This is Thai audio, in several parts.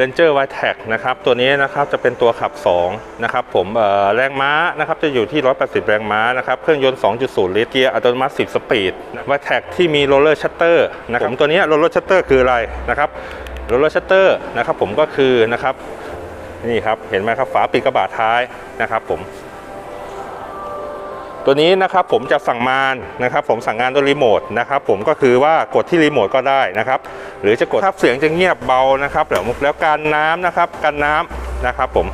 Ranger w i t e c นะครับตัวนี้นะครับจะเป็นตัวขับ2นะครับผมเอ่อแรงม้านะครับจะอยู่ที่ 180 แรงม้านะครับเครื่องยนต์ 2.0 ลิตรเกียร์อัตโนมัติ 10 สปีด w i t e c ที่มีโรลเลอร์ชัตเตอร์นะครับผมตัวนี้โรลเลอร์ชัตเตอร์คืออะไรนะครับโรลเลอร์ชัตเตอร์นะครับผมก็คือนะครับนี่ครับเห็นไหมครับฝาปิดกระบะท้ายนะครับผม ตัวนี้นะครับผมจะสั่งมานนะครับ ผมสั่งงานด้วยรีโมทนะครับผมก็คือว่ากดที่รีโมทก็ได้นะครับ หรือจะกดครับเสียงจะเงียบเบานะครับแล้วแล้วการน้ำนะครับการน้ำนะครับผม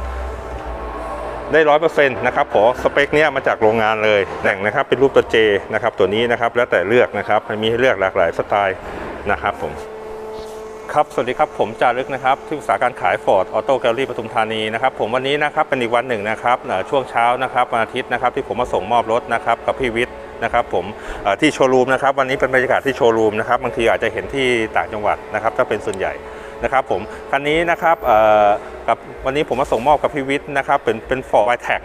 ได้ร้อยเปอร์เซ็นต์นะครับขอสเปคเนี้ยมาจากโรงงานเลยแต่งนะครับเป็นรูปตัวเจนะครับตัวนี้นะครับแล้วแต่เลือกนะครับมีให้เลือกหลากหลายสไตล์นะครับผม ครับ สวัสดีครับ ผมจารึกนะครับ ที่ปรึกษาการขาย Ford Auto Gallery ปทุมธานีนะครับ ผมวันนี้นะครับเป็นอีกวันหนึ่งนะครับช่วงเช้านะครับวันอาทิตย์นะครับที่ผมมาส่งมอบรถนะครับกับพี่วิทย์นะครับผมที่โชว์รูมนะครับวันนี้เป็นบรรยากาศที่โชว์รูมนะครับบางทีอาจจะเห็นที่ต่างจังหวัดนะครับถ้าเป็นส่วนใหญ่นะครับผมคันนี้นะครับกับวันนี้ผมมาส่งมอบกับพี่วิทย์นะครับเป็นเป็น Ford w i t e c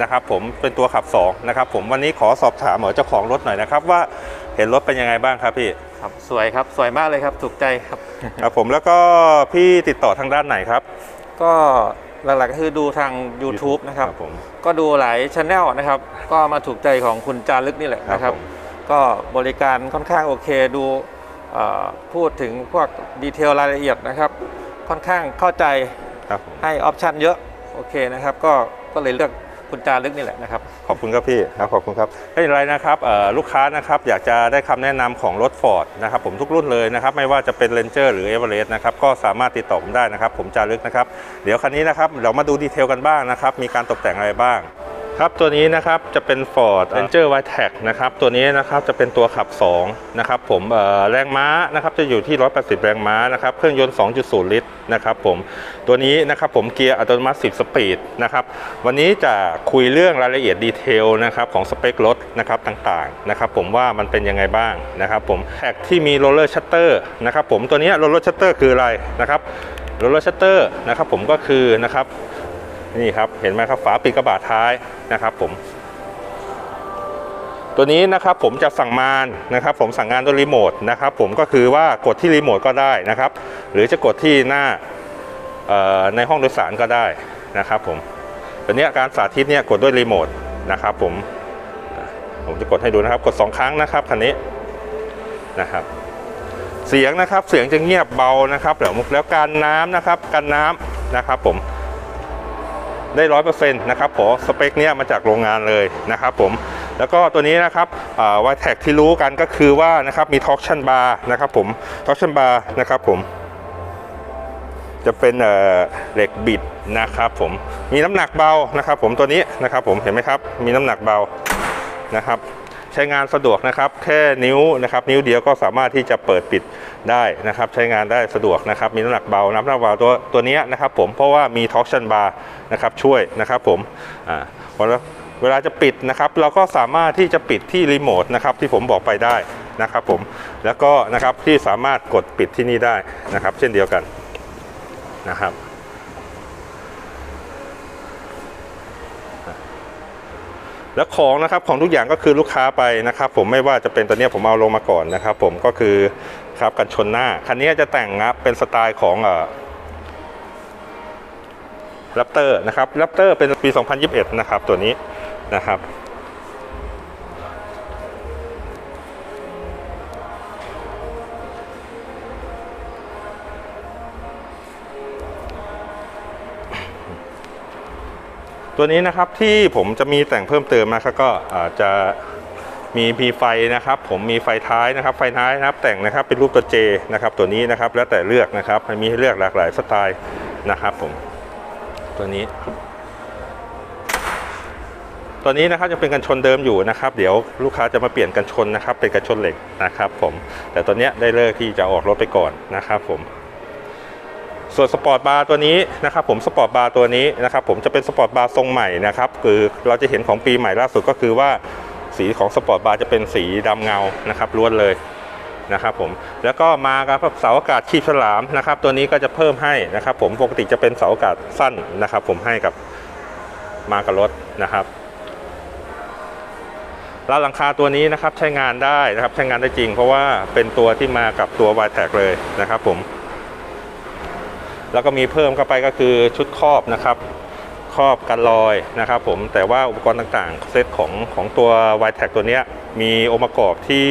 นะครับผมเป็นตัวขับ2นะครับผมวันนี้ขอสอบถามเหมอเจ้าของรถหน่อยนะครับว่า เห็นรถเป็นยังไงบ้างครับพี่ครับสวยครับสวยมากเลยครับถูกใจครับครับผมแล้วก็พี่ติดต่อทางด้านไหนครับ ก็หลักๆก็คือดูทาง YouTube นะครับผมก็ดูหลายช anel นะครับ ก็มาถูกใจของคุณจารึกนี่แหละนะคครัรับบผมก็บริการค่อนข้างโอเคดูเอ่อพูดถึงพวกดีเทลรายละเอียดนะครับ ค่อนข้างเข้าใจครับผมให้ออปชันเยอะ โอเคนะครับ ก็ก็เลยเลือก คุณจารึกนี่แหละนะครับ ขอบคุณครับพี่ครับขอบคุณครับไม่เป็นไรนะครับเอ่อลูกค้านะครับอยากจะได้คำแนะนำของรถ Ford นะครับผมทุกรุ่นเลยนะครับไม่ว่าจะเป็น Ranger หรือ Everest นะครับก็สามารถติดต่อผมได้นะครับ ผมจารึกนะครับ เดี๋ยวคันนี้นะครับเรามาดูดีเทลกันบ้างนะครับมีการตกแต่งอะไรบ้าง ครับตัวนี้นะครับจะเป็น Ford Ranger w i t e c นะครับตัวนี้นะครับจะเป็นตัวขับ2นะครับผมเอ่อแรงม้านะครับจะอยู่ที่ 180 แรงม้านะครับเครื่องยนต์ 2.0 ลิตรนะครับผมตัวนี้นะครับผมเกียร์อัตโนมัติ 10 สปีดนะครับวันนี้จะคุยเรื่องรายละเอียดดีเทลนะครับของสเปครถนะครับต่างๆนะครับผมว่ามันเป็นยังไงบ้างนะครับผมแท็กที่มีโรลเลอร์ชัตเตอร์นะครับผมตัวนี้โรลเลอร์ชัตเตอร์คืออะไรนะครับโรลเลอร์ชัตเตอร์นะครับผมก็คือนะครับ นี่ครับเห็นไหมครับฝาปิดกระบะท้ายนะครับผม ตัวนี้นะครับผมจะสั่งมานนะครับ ผมสั่งงานด้วยรีโมทนะครับผมก็คือว่ากดที่รีโมทก็ได้นะครับ หรือจะกดที่หน้าในห้องโดยสารก็ได้นะครับผมตัวนี้การสาธิตเนี่ยกดด้วยรีโมทนะครับผมผมจะกดให้ดูนะครับ กดสองครั้งนะครับคันนี้นะครับ เสียงนะครับเสียงจะเงียบเบานะครับแล้วแล้วการน้ำนะครับการน้ำนะครับผม ได้ร้อยเปอร์เซ็นต์นะครับผมสเปคเนี้ยมาจากโรงงานเลยนะครับผมแล้วก็ตัวนี้นะครับวายแท็กที่รู้กันก็คือว่านะครับมีท็อกชันบาร์นะครับผมท็อกชันบาร์นะครับผมจะเป็นเอ่อเหล็กบิดนะครับผมมีน้ำหนักเบานะครับผมตัวนี้นะครับผมเห็นไหมครับมีน้ำหนักเบานะครับ ใช้งานสะดวกนะครับ แค่นิ้วนะครับ นิ้วเดียวก็สามารถที่จะเปิดปิดได้นะครับ ใช้งานได้สะดวกนะครับ มีน้ำหนักเบาน้ำหนักเบาตัวตัวนี้นะครับ ผมเพราะว่ามีท็อกชันบาร์นะครับช่วยนะครับผมอ่าพอแล้วเวลาจะปิดนะครับเราก็สามารถที่จะปิดที่รีโมทนะครับที่ผมบอกไปได้นะครับผมแล้วก็นะครับที่สามารถกดปิดที่นี่ได้นะครับ เช่นเดียวกันนะครับ แล้วของนะครับของทุกอย่างก็คือลูกค้าไปนะครับผมไม่ว่าจะเป็นตัวเนี้ยผมเอาลงมาก่อนนะครับ ผมก็คือครับกันชนหน้าคันนี้จะแต่งนะเป็นสไตล์ของเอ่อแรปเตอร์นะครับแรปเตอร์เป็นปี 2021 นะครับตัวนี้นะครับ ตัวนี้นะครับที่ผมจะมีแต่งเพิ่มเติมนะครับก็จะมีมีไฟนะครับ ผมมีไฟท้ายนะครับ ไฟท้ายนะครับ แต่งนะครับเป็นรูปตัวเจนะครับ ตัวนี้นะครับแล้วแต่เลือกนะครับมีให้เลือกหลากหลายสไตล์นะครับ ผม ตัวนี้ ตัวนี้นะครับจะเป็นกันชนเดิมอยู่นะครับ เดี๋ยวลูกค้าจะมาเปลี่ยนกันชนนะครับ เป็นกันชนเหล็กนะครับ ผม แต่ตัวเนี้ยได้เลิกที่จะออกรถไปก่อนนะครับ ผม ส่วนสปอร์ตบาร์ตัวนี้นะครับผมสปอร์ตบาร์ตัวนี้นะครับผมจะเป็นสปอร์ตบาร์ทรงใหม่นะครับคือเราจะเห็นของปีใหม่ล่าสุดก็คือว่าสีของสปอร์ตบาร์จะเป็นสีดำเงานะครับล้วนเลยนะครับผมแล้วก็มากับเสาอากาศคีบฉลามนะครับ ตัวนี้ก็จะเพิ่มให้นะครับ ผมปกติจะเป็นเสาอากาศสั้นนะครับ ผมให้กับมากับรถนะครับแล้วหลังคาตัวนี้นะครับใช้งานได้นะครับใช้งานได้จริง เพราะว่าเป็นตัวที่มากับตัว y t แท็กเลยนะครับผม แล้วก็มีเพิ่มเข้าไปก็คือชุดครอบนะครับครอบกันรอยนะครับผมแต่ว่าอุปกรณ์ต่างๆ เซตของของตัว y t e c ตัวนี้มีองค์ประกอบที่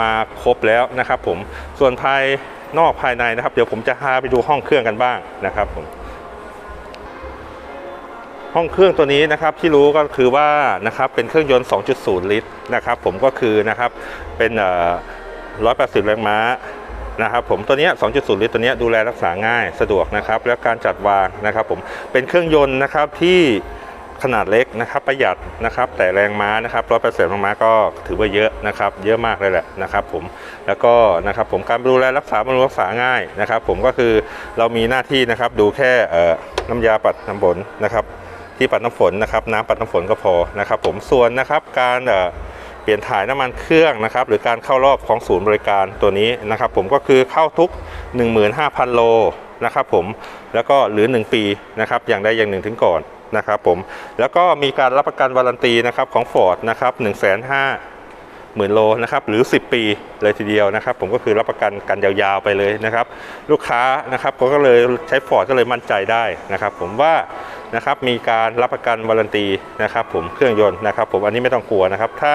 มาครบแล้วนะครับผมส่วนภายนอกภายในนะครับ เดี๋ยวผมจะพาไปดูห้องเครื่องกันบ้างนะครับผมห้องเครื่องตัวนี้นะครับที่รู้ก็คือว่านะครับเป็นเครื่องยนต์ 2.0 ลิตรนะครับผมก็คือนะครับเป็น180 แรงม้า นะครับผมตัวนี้ 2.0 ลิตรตัวนี้ดูแลรักษาง่ายสะดวกนะครับ แล้วการจัดวางนะครับผมเป็นเครื่องยนต์นะครับที่ขนาดเล็กนะครับประหยัดนะครับแต่แรงม้านะครับ180แรงม้าก็ถือว่าเยอะนะครับเยอะมากเลยแหละนะครับผมแล้วก็นะครับผมการดูแลรักษาบำรุงรักษาง่ายนะครับ ผมก็คือเรามีหน้าที่นะครับดูแค่น้ำยาปัดน้ำฝนนะครับที่ปัดน้ำฝนนะครับน้ำปัดน้ำฝนก็พอนะครับผมส่วนนะครับการ เปลี่ยนถ่ายน้ำมันเครื่องนะครับหรือการเข้ารอบของศูนย์บริการตัวนี้นะครับ ผมก็คือเข้าทุก 15,000 โลนะครับผมแล้วก็หรือ 1 ปีนะครับอย่างใดอย่างหนึ่งถึงก่อนนะครับผมแล้วก็มีการรับประกันวารันตีนะครับของ Ford นะครับ1 5 0 0 0หมื่นโลนะครับหรือ 10 ปีเลยทีเดียวนะครับ ผมก็คือรับประกันกันยาวๆไปเลยนะครับ ลูกค้านะครับก็เลยใช้ฟอร์ดก็เลยมั่นใจได้นะครับ ผมว่า นะครับมีการรับประกันวารันตีนะครับผมเครื่องยนต์นะครับผมอันนี้ไม่ต้องกลัวนะครับ ถ้า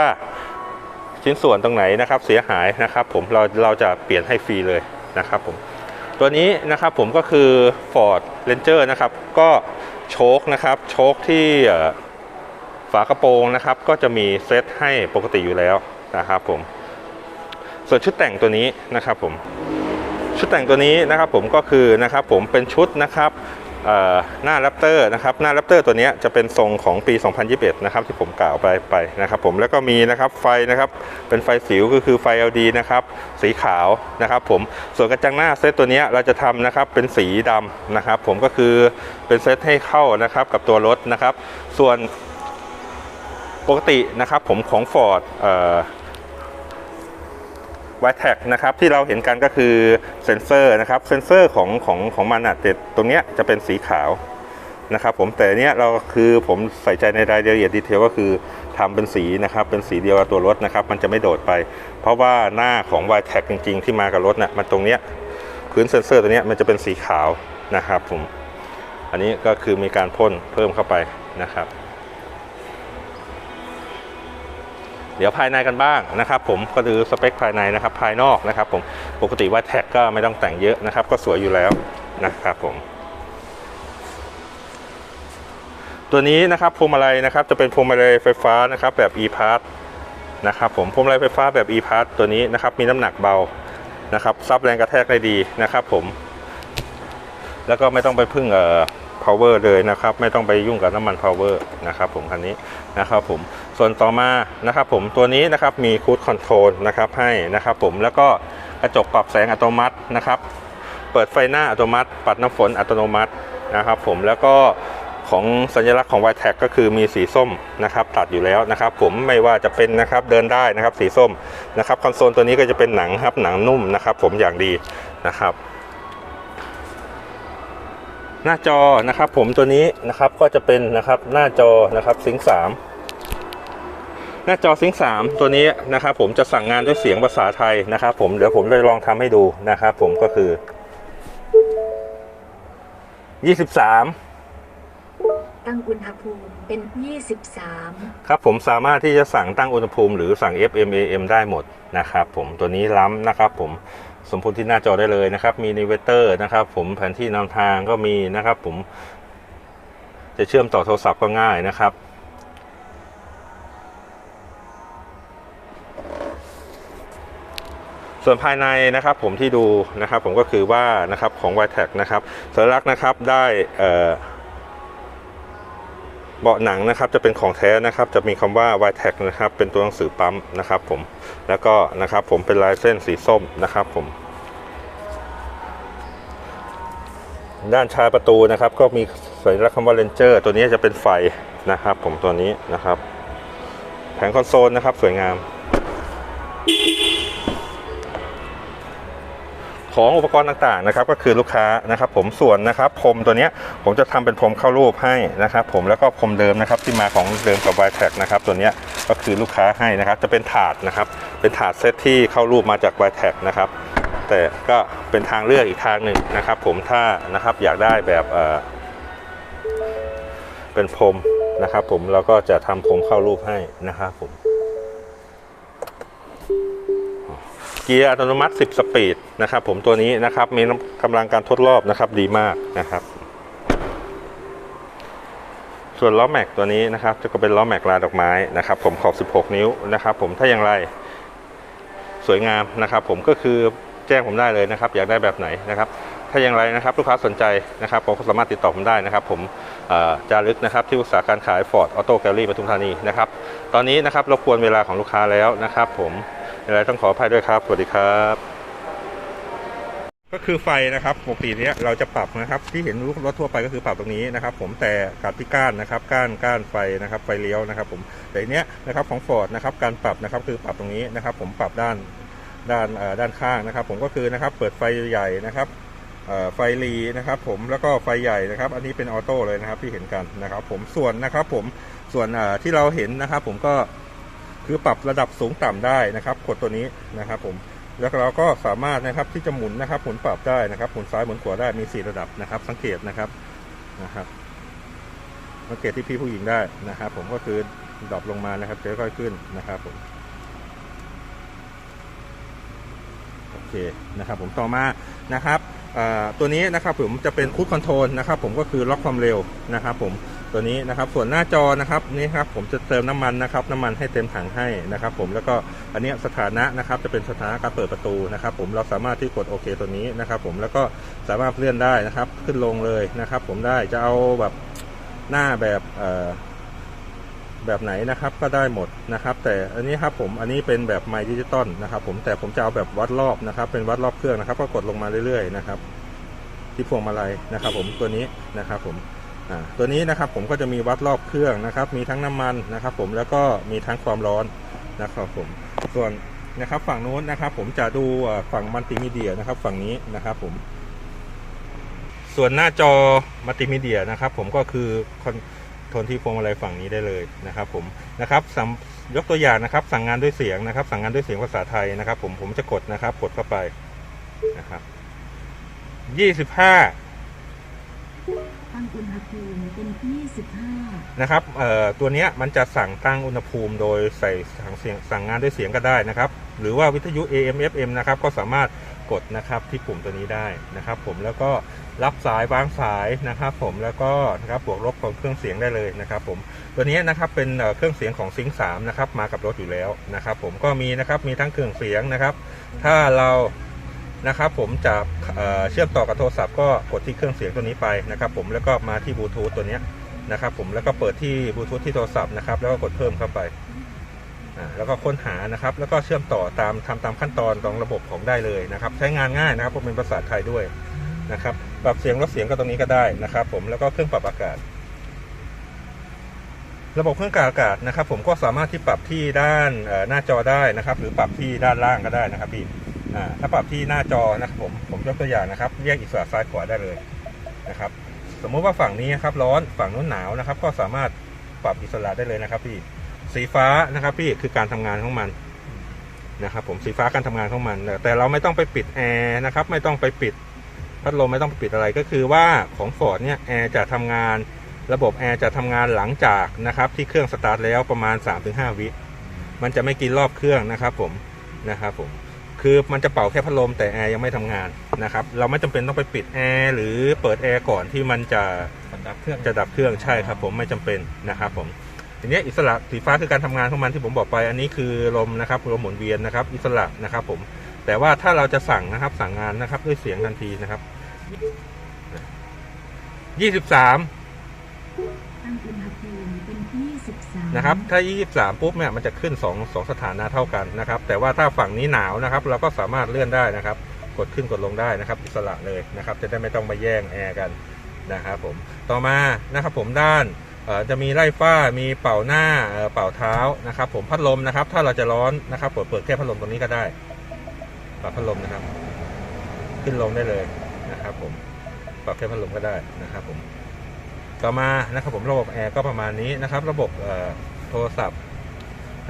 ชิ้นส่วนตรงไหนนะครับเสียหายนะครับผมเราเราจะเปลี่ยนให้ฟรีเลยนะครับผมตัวนี้นะครับผมก็คือ Ford Ranger นะครับก็โชคนะครับโชคที่ฝากระโปรงนะครับก็จะมีเซตให้ปกติอยู่แล้วนะครับผมส่วนชุดแต่งตัวนี้นะครับผมชุดแต่งตัวนี้นะครับผมก็คือนะครับผมเป็นชุดนะครับ หน้าแรปเตอร์นะครับหน้าแรปเตอร์ตัวนี้จะเป็นทรงของปี 2021 นะครับที่ผมกล่าวไปไปนะครับผมแล้วก็มีนะครับไฟนะครับเป็นไฟสิวก็คือไฟ LED นะครับสีขาวนะครับผมส่วนกระจังหน้าเซตตัวนี้เราจะทำนะครับเป็นสีดำนะครับผมก็คือเป็นเซตให้เข้านะครับกับตัวรถนะครับส่วนปกตินะครับผมของ Ford เอ่อ w i t e c นะครับที่เราเห็นกันก็คือเซ็นเซอร์นะครับเซ็นเซอร์ของของของมันอะแต่ตรงเนี้ยจะเป็นสีขาวนะครับผมแต่เนี้ยเราคือผมใส่ใจในรายละเอียดดีเทลก็คือทำเป็นสีนะครับเป็นสีเดียวกับตัวรถนะครับมันจะไม่โดดไป เพราะว่าหน้าของ w i t e c จริง ๆ ที่มากับรถน่ะมันตรงเนี้ยพื้นเซ็นเซอร์ตัวเนี้ยมันจะเป็นสีขาวนะครับผมอันนี้ก็คือมีการพ่นเพิ่มเข้าไปนะครับ เดี๋ยวภายในกันบ้างนะครับผมก็ดูสเปคภายในนะครับภายนอกนะครับผมปกติว่าแท็กก็ไม่ต้องแต่งเยอะนะครับ ก็สวยอยู่แล้วนะครับผมตัวนี้นะครับพวงมาลัยนะครับจะเป็นพวงมาลัยไฟฟ้านะครับแบบ e-pass นะครับผมพวงมาลัยไฟฟ้าแบบ e-pass ตัวนี้นะครับมีน้ำหนักเบานะครับซับแรงกระแทกได้ดีนะครับผม แล้วก็ไม่ต้องไปพึ่งเอ่อ power เลยนะครับ ไม่ต้องไปยุ่งกับน้ำมัน power นะครับผมคันนี้นะครับผม ส่วนต่อมานะครับผมตัวนี้นะครับมี cruise control นะครับให้นะครับผมแล้วก็กระจกปรับแสงอัตโนมัตินะครับ เปิดไฟหน้าอัตโนมัติ ปัดน้ำฝนอัตโนมัตินะครับผมแล้วก็ของสัญลักษณ์ของ y t e c ก็คือมีสีส้มนะครับตัดอยู่แล้วนะครับผมไม่ว่าจะเป็นนะครับเดินได้นะครับสีส้มนะครับคอนโซลตัวนี้ก็จะเป็นหนังครับหนังนุ่มนะครับผมอย่างดีนะครับหน้าจอนะครับผมตัวนี้นะครับก็จะเป็นนะครับหน้าจอนะครับซิงสาม หน้าจอซิงสามตัวนี้นะครับผมจะสั่งงานด้วยเสียงภาษาไทยนะครับผมเดี๋ยวผมจะลองทำให้ดูนะครับผมก็คือ 23ตั้งอุณหภูมิเป็น 23 ครับผมสามารถที่จะสั่งตั้งอุณหภูมิหรือสั่ง FM AM ได้หมดนะครับผมตัวนี้ล้ำนะครับผมสมพลที่หน้าจอได้เลยนะครับ มีนิเวเตอร์นะครับผมแผนที่นำทางก็มีนะครับผมจะเชื่อมต่อโทรศัพท์ก็ง่ายนะครับ ส่วนภายในนะครับผมที่ดูนะครับผมก็คือว่านะครับของ y t e c นะครับสัญลักษณ์นะครับได้เบาะหนังนะครับจะเป็นของแท้นะครับจะมีคำว่า y t e c นะครับเป็นตัวหนังสือปั๊มนะครับผมแล้วก็นะครับผมเป็นลายเส้นสีส้มนะครับผมด้านชายประตูนะครับก็มีสัญลักษณ์คำว่า Ranger ตัวนี้จะเป็นไฟนะครับผมตัวนี้นะครับ แผงคอนโซลนะครับสวยงาม ของอุปกรณ์ต่างๆนะครับก็คือลูกค้านะครับ ผมส่วนนะครับพรมตัวเนี้ยผมจะทำเป็นพรมเข้ารูปให้นะครับ ผมแล้วก็พรมเดิมนะครับที่มาของเดิมกับ y t e c นะครับตัวเนี้ยก็คือลูกค้าให้นะครับ จะเป็นถาดนะครับ เป็นถาดเซตที่เข้ารูปมาจาก y t e c นะครับแต่ก็เป็นทางเลือกอีกทางหนึ่งนะครับ ผมถ้านะครับอยากได้แบบเออเป็นพรมนะครับ ผมเราก็จะทำพรมเข้ารูปให้นะครับผม กียร์อัตโนมัติ 10 สปีดนะครับผมตัวนี้นะครับมีกำลังการทดรอบนะครับดีมากนะครับ ส่วนล้อแม็กตัวนี้นะครับ จะก็เป็นล้อแม็กลายดอกไม้นะครับ ผมขอบ 16 นิ้วนะครับ ผมถ้าอย่างไรสวยงามนะครับ ผมก็คือแจ้งผมได้เลยนะครับ อยากได้แบบไหนนะครับ ถ้าอย่างไรนะครับลูกค้าสนใจนะครับผมก็สามารถติดต่อผมได้นะครับ ผมจารึกนะครับที่ปรึกษาการขาย Ford Auto Gallery ปทุมธานีนะครับตอนนี้นะครับรบกวนเวลาของลูกค้าแล้วนะครับ ผม อะไรต้องขออภัยด้วยครับ สวัสดีครับ ก็คือไฟนะครับปกติเนี้ยเราจะปรับนะครับ ที่เห็นรถทั่วไปก็คือปรับตรงนี้นะครับ ผมแต่การที่ก้านนะครับก้านก้านไฟนะครับไฟเลี้ยวนะครับ ผมแต่อันเนี้ยนะครับของ Ford นะครับการปรับนะครับคือปรับตรงนี้นะครับ ผมปรับด้านด้านเออด้านข้างนะครับ ผมก็คือนะครับเปิดไฟใหญ่นะครับเอ่อไฟรีนะครับ ผมแล้วก็ไฟใหญ่นะครับ อันนี้เป็นออโต้เลยนะครับที่เห็นกันนะครับ ผมส่วนนะครับ ผมส่วนเอ่อที่เราเห็นนะครับ ผมก็ คือปรับระดับสูงต่ำได้นะครับ กดตัวนี้นะครับผมแล้วเราก็สามารถนะครับที่จะหมุนนะครับหมุนปรับได้นะครับหมุนซ้ายหมุนขวาได้มีสี่ระดับนะครับ สังเกตนะครับนะครับ สังเกตที่พี่ผู้หญิงได้นะครับ ผมก็คือดรอปลงมานะครับจะค่อยๆขึ้นนะครับผมโอเคนะครับ ผมต่อมานะครับตัวนี้นะครับผมจะเป็นคูดคอนโทรลนะครับ ผมก็คือล็อกความเร็วนะครับ ผม ตัวนี้นะครับส่วนหน้าจอนะครับนี่ครับผมจะเติมน้ำมันนะครับน้ำมันให้เต็มถังให้นะครับ ผมแล้วก็อันนี้สถานะนะครับจะเป็นสถานะการเปิดประตูนะครับ ผมเราสามารถที่กดโอเคตัวนี้นะครับ ผมแล้วก็สามารถเลื่อนได้นะครับ ขึ้นลงเลยนะครับ ผมได้จะเอาแบบหน้าแบบเอ่อแบบไหนนะครับก็ได้หมดนะครับ แต่อันนี้ครับผมอันนี้เป็นแบบไมดิจิตอลนะครับผมแต่ผมจะเอาแบบวัดรอบนะครับ เป็นวัดรอบเครื่องนะครับ ก็กดลงมาเรื่อยๆนะครับ ที่พวงมาลัยนะครับ ผมตัวนี้นะครับ ผม ตัวนี้นะครับผมก็จะมีวัดรอบเครื่องนะครับ มีทั้งน้ำมันนะครับ ผมแล้วก็มีทั้งความร้อนนะครับผมส่วนนะครับฝั่งนู้นนะครับ ผมจะดูฝั่งมัลติมีเดียนะครับ ฝั่งนี้นะครับผม ส่วนหน้าจอมัลติมีเดียนะครับ ผมก็คือคอนโทนที่พวงมาลัยฝั่งนี้ได้เลยนะครับ ผมนะครับยกตัวอย่างนะครับ สั่งงานด้วยเสียงนะครับ สั่งงานด้วยเสียงภาษาไทยนะครับ ผมผมจะกดนะครับ กดเข้าไปนะครับยี่สิบห้า งอุณหภูมิเป็น 25 นะครับเอ่อตัวเนี้ยมันจะสั่งตั้งอุณหภูมิโดยใส่สั่งเสียงสั่งงานด้วยเสียงก็ได้นะครับ หรือว่าวิทยุ AM FM นะครับ ก็สามารถกดนะครับที่ปุ่มตัวนี้ได้นะครับ ผมแล้วก็รับสายวางสายนะครับ ผมแล้วก็นะครับบวกลบของเครื่องเสียงได้เลยนะครับ ผมตัวนี้นะครับเป็นเครื่องเสียงของซิงสามนะครับมากับรถอยู่แล้วนะครับ ผมก็มีนะครับมีทั้งเครื่องเสียงนะครับ ถ้าเรา นะครับผมจะเเชื่อมต่อกับโทรศัพท์ก็กดที่เครื่องเสียงตัวนี้ไปนะครับผมแล้วก็มาที่บลูทูธตัวนี้นะครับผมแล้วก็เปิดที่บลูทูธที่โทรศัพท์นะครับแล้วก็กดเพิ่มเข้าไปแล้วก็ค้นหานะครับแล้วก็เชื่อมต่อตามทำตามขั้นตอนของระบบของได้เลยนะครับ ใช้งานง่ายนะครับเพราะเป็นภาษาไทยด้วยนะครับปรับเสียงลดเสียงก็ตรงนี้ก็ได้นะครับ ผมแล้วก็เครื่องปรับอากาศ ระบบเครื่องกรองอากาศนะครับ ผมก็สามารถที่ปรับที่ด้านหน้าจอได้นะครับ หรือปรับที่ด้านล่างก็ได้นะครับพี่ ถ้าปรับที่หน้าจอนะครับผมผมยกตัวอย่างนะครับแยกอิสระซ้ายขวาได้เลยนะครับ สมมุติว่าฝั่งนี้นะครับร้อนฝั่งนู้นหนาวนะครับ ก็สามารถปรับอิสระได้เลยนะครับ พี่สีฟ้านะครับ พี่คือการทำงานของมันนะครับ ผมสีฟ้าการทำงานของมัน แต่เราไม่ต้องไปปิดแอร์นะครับ ไม่ต้องไปปิดพัดลมไม่ต้องไปปิดอะไรก็คือว่าของ Ford เนี่ยแอร์จะทำงานระบบแอร์จะทำงานหลังจากนะครับ ที่เครื่องสตาร์ทแล้วประมาณ 3-5 วิมันจะไม่กินรอบเครื่องนะครับ ผมนะครับผม คือมันจะเป่าแค่พัดลมแต่แอร์ยังไม่ทำงานนะครับ เราไม่จำเป็นต้องไปปิดแอร์หรือเปิดแอร์ก่อนที่มันจะดับเครื่องจะดับเครื่องใช่ครับ ผมไม่จำเป็นนะครับผมทีนี้อิสระสีฟ้าคือการทำงานของมันที่ผมบอกไป อันนี้คือลมนะครับลมหมุนเวียนนะครับ อิสระนะครับ ผม แต่ว่าถ้าเราจะสั่งนะครับสั่งงานนะครับด้วยเสียงทันทีนะครับยี่สิบสาม ตั้งอุณหภูมิเป็น 23 นะครับ ถ้า 23 ปุ๊บเนี่ยมันจะขึ้น 2 2 สถานะเท่ากันนะครับ แต่ว่าถ้าฝั่งนี้หนาวนะครับ เราก็สามารถเลื่อนได้นะครับ กดขึ้นกดลงได้นะครับ อิสระเลยนะครับ จะได้ไม่ต้องมาแย่งแอร์กันนะครับผม ต่อมานะครับผมด้านจะมีไล่ฟ้า มีเป่าหน้าเอ่อเป่าเท้านะครับ ผมพัดลมนะครับ ถ้าเราจะร้อนนะครับเปิดเปิดแค่พัดลมตรงนี้ก็ได้ปรับพัดลมนะครับ ขึ้นลงได้เลยนะครับ ผมปรับแค่พัดลมก็ได้นะครับ ผม ต่อมานะครับผมระบบแอร์ก็ประมาณนี้นะครับ ระบบโทรศัพท์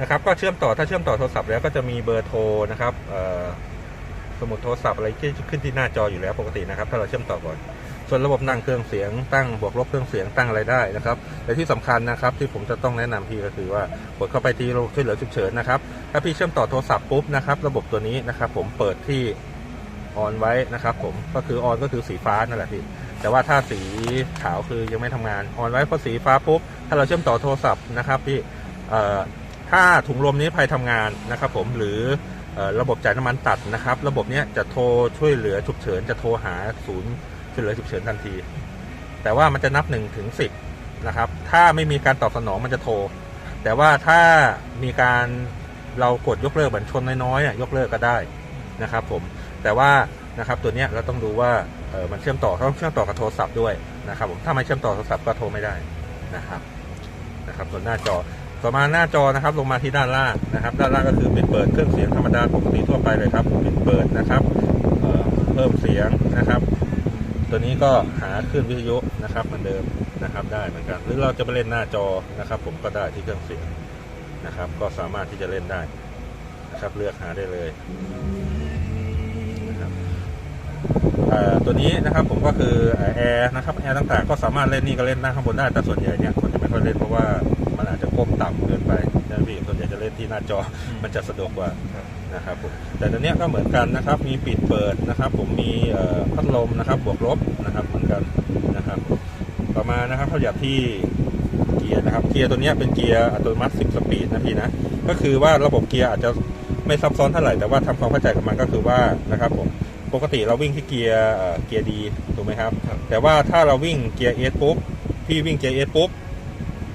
นะครับ ก็เชื่อมต่อถ้าเชื่อมต่อโทรศัพท์แล้วก็จะมีเบอร์โทรนะครับสมุดโทรศัพท์อะไรที่ขึ้นที่หน้าจออยู่แล้วปกตินะครับ ถ้าเราเชื่อมต่อก่อน ส่วนระบบนั่งเครื่องเสียงตั้งบวกลบเครื่องเสียงตั้งอะไรได้นะครับแต่ที่สำคัญนะครับที่ผมจะต้องแนะนำพี่ก็คือว่ากดเข้าไปที่ช่วยเหลือฉุกเฉินนะครับถ้าพี่เชื่อมต่อโทรศัพท์ปุ๊บนะครับ ระบบตัวนี้นะครับ ผมเปิดที่ออนไว้นะครับ ผมก็คือออนก็คือสีฟ้านั่นแหละพี่ แต่ว่าถ้าสีขาวคือยังไม่ทำงานออนไว้พอสีฟ้าปุ๊บถ้าเราเชื่อมต่อโทรศัพท์นะครับพี่ถ้าถุงลมนี้ภัยทำงานนะครับ ผมหรือออระบบจ่ายน้ำมันตัดนะครับ ระบบเนี้ยจะโทรช่วยเหลือฉุกเฉินจะโทรหาศูนย์ช่วยเหลือฉุกเฉินทันที แต่ว่ามันจะนับ1นถึงสินะครับ ถ้าไม่มีการตอบสนองมันจะโทร แต่ว่าถ้ามีการเรากดยกเลิกบัญชนน้อยๆยกเลิกก็ได้นะครับ ผมแต่ว่านะครับตัวนี้เราต้องดูว่า เออมันเชื่อมต่อต้องเชื่อมต่อกับโทรศัพท์ด้วยนะครับผมถ้าไม่เชื่อมต่อโทรศัพท์ก็โทรไม่ได้นะครับนะครับส่วนหน้าจอต่อมาหน้าจอนะครับลงมาที่ด้านล่างนะครับ ด้านล่างก็คือปิดเปิดเครื่องเสียงธรรมดาปกติทั่วไปเลยครับปิดเปิดนะครับเอ่อเพิ่มเสียงนะครับ ตัวนี้ก็หาคลื่นวิทยุนะครับเหมือนเดิมนะครับได้เหมือนกัน หรือเราจะไปเล่นหน้าจอนะครับ ผมก็ได้ที่เครื่องเสียงนะครับ ก็สามารถที่จะเล่นได้นะครับเลือกหาได้เลย ตัวนี้นะครับผมก็คือแอร์นะครับแอร์ต่างๆ ก็สามารถเล่นนี่ก็เล่นนั่งข้างบนได้แต่ส่วนใหญ่เนี่ยคนจะไม่ค่อยเล่นเพราะว่ามันอาจจะก้มต่ำเกินไปนะพี่ส่วนใหญ่จะเล่นที่หน้าจอมันจะสะดวกกว่านะครับผมแต่ตัวเนี้ยก็เหมือนกันนะครับมีปิดเปิดนะครับ ผมมีเอ่อพัดลมนะครับบวกลบนะครับเหมือนกันนะครับ ต่อมานะครับขยับที่เกียร์นะครับเกียร์ตัวเนี้ยเป็นเกียร์อัตโนมัติ10สปีดนะพี่นะก็คือว่าระบบเกียร์อาจจะไม่ซับซ้อนเท่าไหร่แต่ว่าทำความเข้าใจกับมันก็คือว่านะครับผม ปกติเราวิ่งที่เกียร์เอ่อเกียร์ดีถูกไหมครับครับ แต่ว่าถ้าเราวิ่งเกียร์เอสปุ๊บพี่วิ่งเกียร์เอสปุ๊บ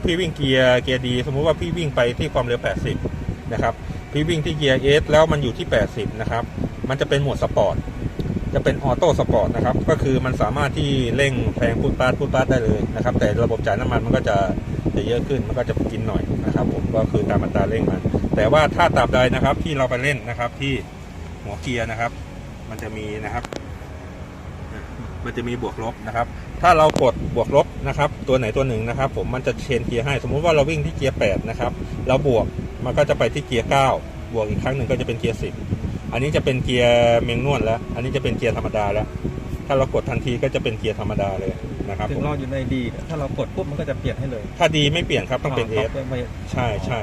พี่วิ่งเกียร์เกียร์ดีสมมุติว่าพี่วิ่งไปที่ความเร็ว 80 นะครับ พี่วิ่งที่เกียร์เอสแล้วมันอยู่ที่ 80 นะครับ มันจะเป็นโหมดสปอร์ตจะเป็นออโต้สปอร์ตนะครับ ก็คือมันสามารถที่เร่งแพงพูดปาดพูดปาดได้เลยนะครับ แต่ระบบจ่ายน้ำมันมันก็จะจะเยอะขึ้น มันก็จะกินหน่อยนะครับ ผมก็คือตามอัตราเร่งมัน แต่ว่าถ้าตราบใดนะครับที่เราไปเล่นนะครับที่หัวเกียร์นะครับ มันจะมีนะครับ มันจะมีบวกลบนะครับ ถ้าเรากดบวกลบนะครับ ตัวไหนตัวหนึ่งนะครับ ผมมันจะเชนเกียร์ให้ สมมุติว่าเราวิ่งที่เกียร์8นะครับเราบวกมันก็จะไปที่เกียร์9บวกอีกครั้งหนึ่งก็จะเป็นเกียร์10อันนี้จะเป็นเกียร์เมงนวลแล้ว อันนี้จะเป็นเกียร์ธรรมดาแล้วถ้าเรากดทันทีก็จะเป็นเกียร์ธรรมดาเลยนะครับถึผงมเราอยู่ในดีเนี่ยถ้าเรากดปุ๊บมันก็จะเปลี่ยนให้เลย ถ้าดีไม่เปลี่ยนครับต้องเป็นเอฟไม่ใช่ใช่